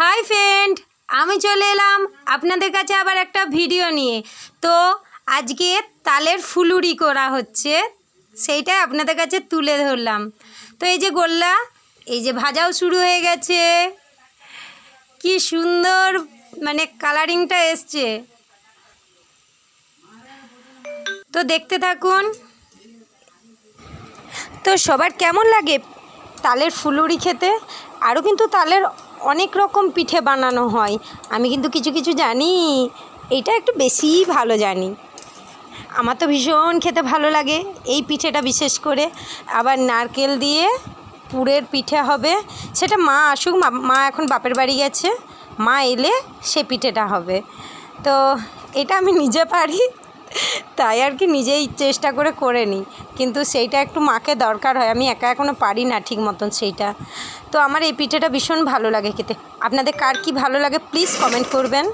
Hi friend, আমি চলে এলাম আপনাদের কাছে আবার একটা ভিডিও নিয়ে। তো আজকে তালের ফুলুরি করা হচ্ছে সেইটাই আপনাদের কাছে তুলে ধরলাম। তো এই যে গোল্লা, এই যে ভাজাও শুরু হয়ে গেছে। কি সুন্দর মানে কালারিংটা এসছে। তো দেখতে থাকুন। তো সবার কেমন লাগে তালের ফুলুরি খেতে? আরও কিন্তু তালের অনেক রকম পিঠে বানানো হয়। আমি কিন্তু কিছু কিছু জানি, এইটা একটু বেশিই ভালো জানি। আমার তো ভীষণ খেতে ভালো লাগে এই পিঠেটা বিশেষ করে। আবার নারকেল দিয়ে পুরের পিঠে হবে, সেটা মা আসুক, মা- এখন বাপের বাড়ি গেছে, মা এলে সে পিঠেটা হবে। তো এটা আমি নিজে পারি তাই আর কি নিজেই চেষ্টা করে করে নিই। কিন্তু সেইটা একটু মাকে দরকার হয়, আমি একা এখনও পারি না ঠিক মতন সেইটা। তো আমার এই পিঠেটা ভীষণ ভালো লাগে খেতে। আপনাদের কার কি ভালো লাগে প্লিজ কমেন্ট করবেন।